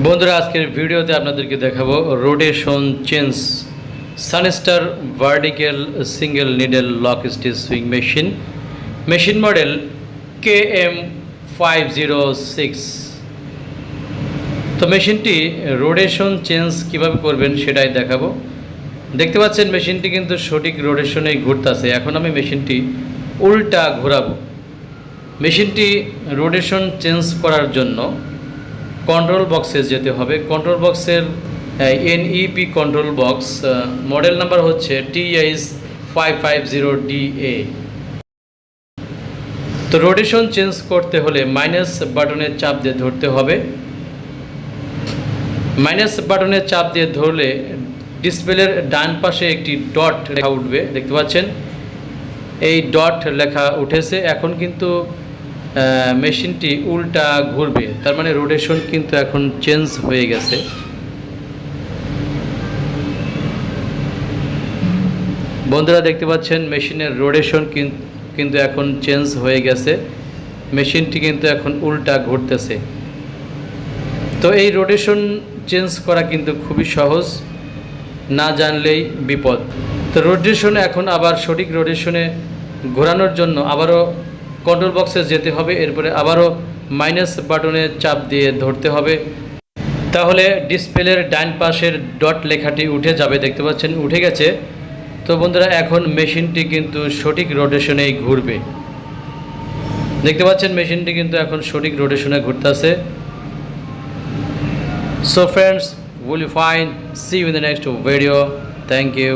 বন্ধুরা, আজকের ভিডিওতে আপনাদেরকে দেখাবো rotation change Sunstar vertical single needle lock stitch sewing machine machine model K M five zero six তো মেশিনটি রোটেশন চেঞ্জ কীভাবে করবেন সেটাই দেখাবো। দেখতে পাচ্ছেন মেশিনটি কিন্তু সঠিক রোটেশনেই ঘুরতেছে। এখন আমি মেশিনটি উল্টা ঘোরাবো। মেশিনটি রোটেশন চেঞ্জ করার জন্য কন্ট্রোল বক্সে যেতে হবে। কন্ট্রোল বক্সের NEP control box model number হচ্ছে টিএইচ ফাইভ ফাইভ জিরো তো রোটেশন চেঞ্জ করতে হলে মাইনাস বাটনের চাপ দিয়ে ধরতে হবে। মাইনাস বাটনের চাপ দিয়ে ধরলে ডিসপ্লের ডান পাশে একটি ডট লেখা উঠবে, দেখতে পাচ্ছেন? এই ডট লেখা উঠেছে। এখন কিন্তু মেশিনটি উল্টা ঘুরবে। তার মানে রোটেশন কিন্তু এখন চেঞ্জ হয়ে গেছে। বন্ধুরা দেখতে পাচ্ছেন, মেশিনের রোটেশন কিন্তু এখন চেঞ্জ হয়ে গেছে। মেশিনটি কিন্তু এখন উল্টা ঘুরতেছে। তো এই রোটেশন চেঞ্জ করা কিন্তু খুবই সহজ, না জানলেই বিপদ। তো রোটেশন এখন আবার সঠিক রোটেশনে ঘোরানোর জন্য আবারও কন্ট্রোল বক্সে যেতে হবে এরপরে আবারও মাইনাস বাটনে চাপ দিয়ে ধরতে হবে তাহলে ডিসপ্লের ডান পাশের ডট লেখাটি উঠে যাবে দেখতে পাচ্ছেন উঠে গেছে তো বন্ধুরা এখন মেশিনটি কিন্তু সঠিক রোটেশনেই ঘুরবে দেখতে পাচ্ছেন মেশিনটি কিন্তু এখন সঠিক রোটেশনে ঘুরতেছে friends, will you find? See you in the next video. Thank you.